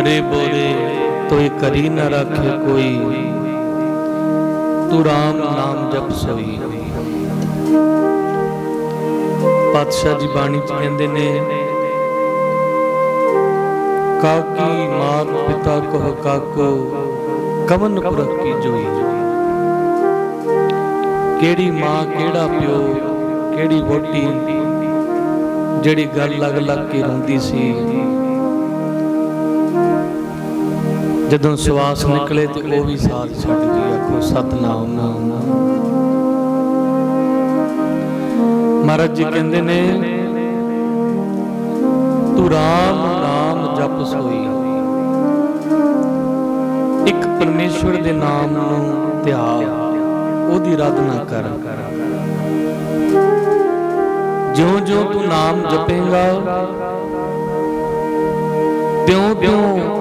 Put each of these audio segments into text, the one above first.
ਹਰੇ ਬੋਲੇ ਤੋਏ ਕਰੀ ਨ ਰੱਖੇ ਕੋਈ। ਤੂੰ ਰਾਮ ਨਾਮ ਜਪ ਸੋਈ। ਪਾਤਸ਼ਾਹ ਜੀ ਬਾਣੀ ਚ ਕਹਿੰਦੇ ਨੇ, ਕਾਕੀ ਮਾਤ ਪਿਤਾ ਕੋ ਕਾਕੋ, ਕਵਨ ਪੁਰਖ ਕੀ ਜੋਈ। ਕਿਹੜੀ ਮਾਂ ਕਿਹੜਾ ਪਿਓ, ਕਿਹੜੀ ਵੋਟੀ, ਜਿਹੜੀ ਗੱਲ ਲੱਗ ਲੱਗ ਕੇ ਰੋਂਦੀ ਸੀ। ਜਦੋਂ ਸਵਾਸ ਨਿਕਲੇ ਤੇ ਉਹ ਵੀ ਸਾਥ ਛੱਡ ਗਈ ਆਖੋ ਸਤਨਾਮ ਮਹਾਰਾਜ ਜੀ ਕਹਿੰਦੇ ਨੇ ਤੂੰ ਰਾਮ ਨਾਮ ਜਪ ਸੋਈ ਇੱਕ ਪਰਮੇਸ਼ਵਰ ਦੇ ਨਾਮ ਨੂੰ ਧਿਆ ਉਹਦੀ ਆਰਾਧਨਾ ਕਰ। ਜਿਉਂ-ਜਿਉਂ ਤੂੰ ਨਾਮ ਜਪੇਗਾ ਤਿਉਂ-ਤਿਉਂ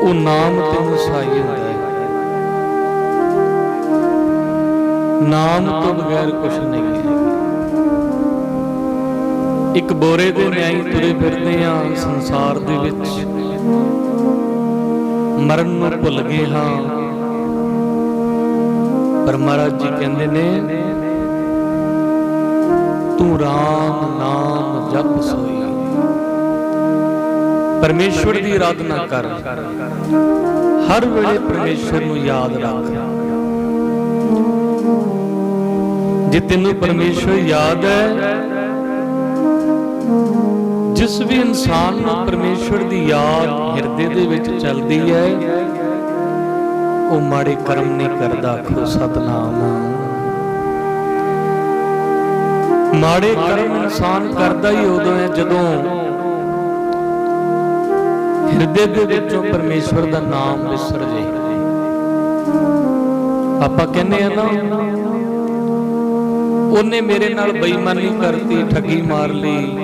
ਉਹ ਨਾਮ ਤੈਨੂੰ ਸਹਾਈ ਹੁੰਦਾ ਹੈ। ਨਾਮ ਤੋਂ ਬਗੈਰ ਕੁਝ ਨਹੀਂ ਹੈ। ਇੱਕ ਬੋਰੇ ਦੇ ਨਿਆਈ ਤੁਰੇ ਫਿਰਦੇ ਆ ਸੰਸਾਰ ਦੇ ਵਿੱਚ। ਮਰਨ ਨੂੰ ਭੁੱਲ ਗਏ ਹਾਂ। ਪਰ ਮਹਾਰਾਜ ਜੀ ਕਹਿੰਦੇ ਨੇ, ਤੂੰ ਰਾਮ ਨਾਮ ਜਪ ਸੋਈ। ਪਰਮੇਸ਼ਵਰ ਦੀ ਆਰਾਧਨਾ ਕਰ। ਹਰ ਵੇਲੇ ਪਰਮੇਸ਼ਵਰ ਨੂੰ ਯਾਦ ਰੱਖ। ਜੇ ਤੈਨੂੰ ਪਰਮੇਸ਼ਵਰ ਯਾਦ ਹੈ, ਜਿਸ ਵੀ ਇਨਸਾਨ ਨੂੰ ਪਰਮੇਸ਼ਵਰ ਦੀ ਯਾਦ ਹਿਰਦੇ ਦੇ ਵਿੱਚ ਚੱਲਦੀ ਹੈ, ਉਹ ਮਾੜੇ ਕਰਮ ਨਹੀਂ ਕਰਦਾ, ਆਖੋ ਸਤਨਾਮ। ਮਾੜੇ ਕਰਮ ਇਨਸਾਨ ਕਰਦਾ ਹੀ ਉਦੋਂ ਹੈ ਜਦੋਂ ਹਿਰਦੇ ਦੇ ਵਿੱਚੋਂ ਪਰਮੇਸ਼ਵਰ ਦਾ ਨਾਮ ਵਿਸਰ ਜੇ। ਆਪਾਂ ਕਹਿੰਦੇ ਆ ਨਾ, ਉਹਨੇ ਮੇਰੇ ਨਾਲ ਬੇਈਮਾਨੀ ਕਰਤੀ, ਠੱਗੀ ਮਾਰ ਲਈ।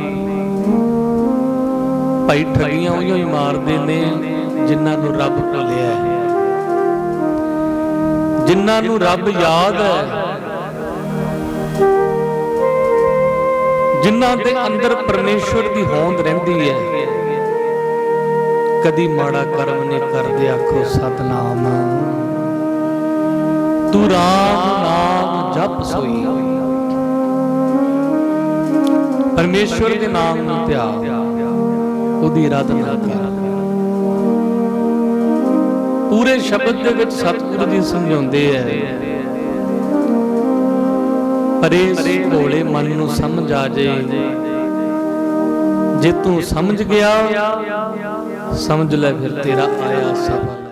ਭਾਈ ਠੱਗੀਆਂ ਉਹੀਓ ਹੀ ਮਾਰਦੇ ਨੇ ਜਿਨ੍ਹਾਂ ਨੂੰ ਰੱਬ ਭੁੱਲਿਆ ਹੈ। ਜਿਨ੍ਹਾਂ ਨੂੰ ਰੱਬ ਯਾਦ ਹੈ। ਜਿਨ੍ਹਾਂ ਦੇ ਅੰਦਰ ਪਰਮੇਸ਼ਵਰ ਦੀ ਹੋਂਦ ਰਹਿੰਦੀ ਹੈ। ਕਦੀ ਮਾੜਾ ਕਰਮ ਨਹੀਂ ਕਰਦੇ, ਆਖੋ ਸਤਨਾਮ। ਤੂੰ ਰਾਮ ਨਾਮ ਜਪ ਸੋਈ। ਪਰਮੇਸ਼ਵਰ ਦੇ ਨਾਮ ਨੂੰ ਧਿਆ। ਉਹਦੀ ਆਰਾਧਨਾ ਕਰ। ਪੂਰੇ ਸ਼ਬਦ ਦੇ ਵਿੱਚ ਸਤਿਗੁਰੂ ਜੀ ਸਮਝਾਉਂਦੇ ਐ ਪਰੇ ਭੋਲੇ ਮਨ ਨੂੰ ਸਮਝ ਆ ਜੇ। ਜੇ ਤੂੰ ਸਮਝ ਗਿਆ ਸਮਝ ਲੈ ਫਿਰ ਤੇਰਾ ਆਇਆ ਸਫਲ।